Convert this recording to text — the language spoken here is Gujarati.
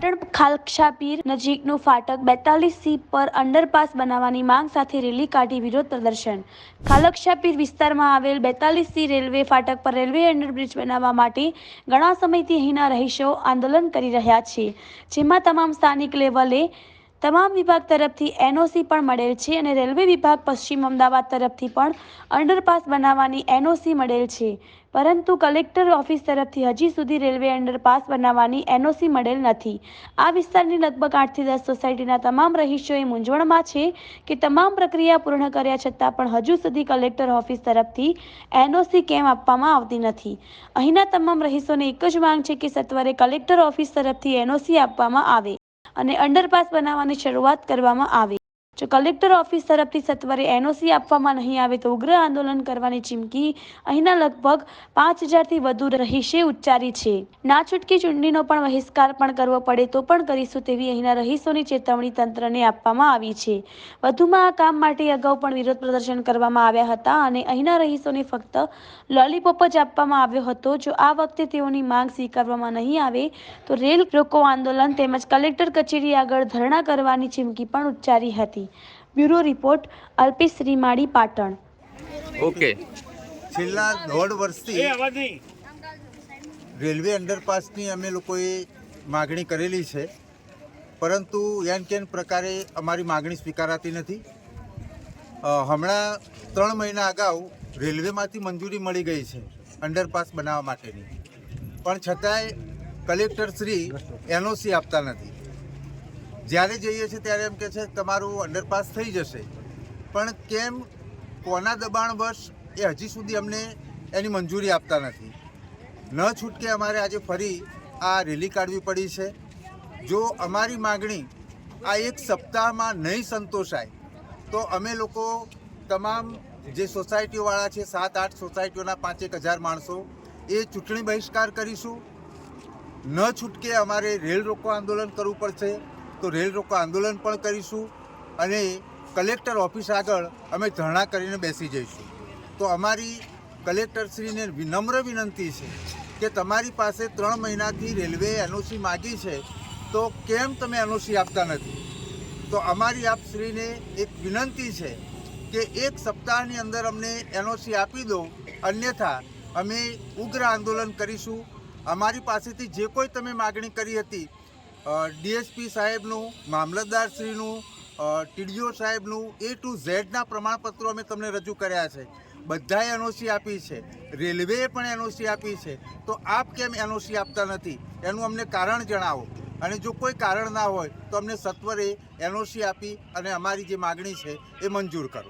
પાટણ ખાલક્ષાપીર નજીકનું ફાટક બેતાલીસ સી પર અંડરપાસ બનાવવાની માંગ સાથે રેલી કાઢી વિરોધ પ્રદર્શન. ખાલક્ષાપીર વિસ્તારમાં આવેલ બેતાલીસ સી રેલવે ફાટક પર રેલવે અંડરબ્રિજ બનાવવા માટે ઘણા સમયથી અહીંના રહીશો આંદોલન કરી રહ્યા છે. જેમાં તમામ સ્થાનિક લેવલે તમામ વિભાગ તરફથી એનઓસી પણ મળેલ છે અને રેલવે વિભાગ પશ્ચિમ અમદાવાદ તરફથી પણ અંડરપાસ બનાવવાની એનઓસી મળેલ છે. પરંતુ કલેક્ટર ઓફિસ તરફથી હજી સુધી રેલવે અંડરપાસ બનાવવાની એનઓસી મળેલ નથી. આ વિસ્તારની લગભગ આઠથી દસ સોસાયટીના તમામ રહીશોએ મૂંઝવણમાં છે કે તમામ પ્રક્રિયા પૂર્ણ કર્યા છતાં પણ હજુ સુધી કલેક્ટર ઓફિસ તરફથી એનઓસી કેમ આપવામાં આવતી નથી. અહીંના તમામ રહીશોને એક જ માંગ છે કે સત્વરે કલેક્ટર ઓફિસ તરફથી એનઓસી આપવામાં આવે. અને અંડરપાસ બનાવવાની શરૂઆત કરવામાં આવે. જો કલેક્ટર ઓફિસ તરફથી સત્વરે એનઓસી આપવામાં નહીં આવે તો ઉગ્ર આંદોલન કરવાની ચીમકી અહીંના લગભગ પાંચ હજારથી વધુ રહીશે ઉચ્ચારી છે. ના છૂટકી ચૂંટણીનો પણ બહિષ્કાર પણ કરવો પડે તો પણ કરીશું તેવી અહીંના રહીશોની ચેતવણી તંત્રને આપવામાં આવી છે. વધુમાં આ કામ માટે અગાઉ પણ વિરોધ પ્રદર્શન કરવામાં આવ્યા હતા અને અહીંના રહીશોને ફક્ત લોલીપોપ જ આપવામાં આવ્યો હતો. જો આ વખતે તેઓની માંગ સ્વીકારવામાં નહીં આવે તો રેલ રોકો આંદોલન તેમજ કલેક્ટર કચેરી આગળ ધરણા કરવાની ચીમકી પણ ઉચ્ચારી હતી. Bureau report Alpesh Shrimali Patan. Okay. છેલ્લા દોઢ વર્ષથી રેલવે અંડરપાસની અમે લોકોએ માગણી કરેલી છે. પરંતુ એન કેન પ્રકારે અમારી માગણી સ્વીકારાતી નથી. હમણાં ત્રણ મહિના અગાઉ રેલવેમાંથી મંજૂરી મળી ગઈ છે અંડરપાસ બનાવવા માટેની. પણ છતાંય કલેક્ટર શ્રી એનઓસી આપતા નથી. જ્યારે જઈએ છીએ ત્યારે એમ કે છે તમારું અંડરપાસ થઈ જશે. પણ કેમ કોના દબાણવશ એ હજી સુધી અમને એની મંજૂરી આપતા નથી. ન છૂટકે અમારે આજે ફરી આ રેલી કાઢવી પડી છે. જો અમારી માગણી આ એક સપ્તાહમાં નહીં સંતોષાય, તો અમે લોકો તમામ જે સોસાયટીઓવાળા છે, સાત, આઠ સોસાયટીઓના પાંચેક હજાર માણસો, એ ચૂંટણી બહિષ્કાર કરીશું. ન છૂટકે અમારે રેલ રોકો આંદોલન કરવું પડશે. તો રેલ રોકો આંદોલન પણ કરીશું અને કલેક્ટર ઓફિસ આગળ અમે ધરણા કરીને બેસી જઈશું. તો અમારી કલેક્ટરશ્રીને વિનમ્ર વિનંતી છે કે તમારી પાસે ત્રણ મહિનાથી રેલવે એનઓસી માગી છે, તો કેમ તમે એનઓસી આપતા નથી? તો અમારી આપશ્રીને એક વિનંતી છે કે એક સપ્તાહની અંદર અમને એનઓસી આપી દો, અન્યથા અમે ઉગ્ર આંદોલન કરીશું. અમારી પાસેથી જે કોઈ તમે માગણી કરી હતી ડીએસપી સાહેબનું મામલતદારશ્રીનું ટીડીઓ સાહેબનું એ ટુ ઝેડના પ્રમાણપત્રો અમે તમને રજૂ કર્યા છે. બધાએ એનઓસી આપી છે. રેલવેએ પણ એનઓસી આપી છે. તો આપ કેમ એનઓસી આપતા નથી? એનું અમને કારણ જણાવો. અને જો કોઈ કારણ ના હોય, તો અમને સત્વરે એનઓસી આપી અને અમારી જે માગણી છે એ મંજૂર કરો.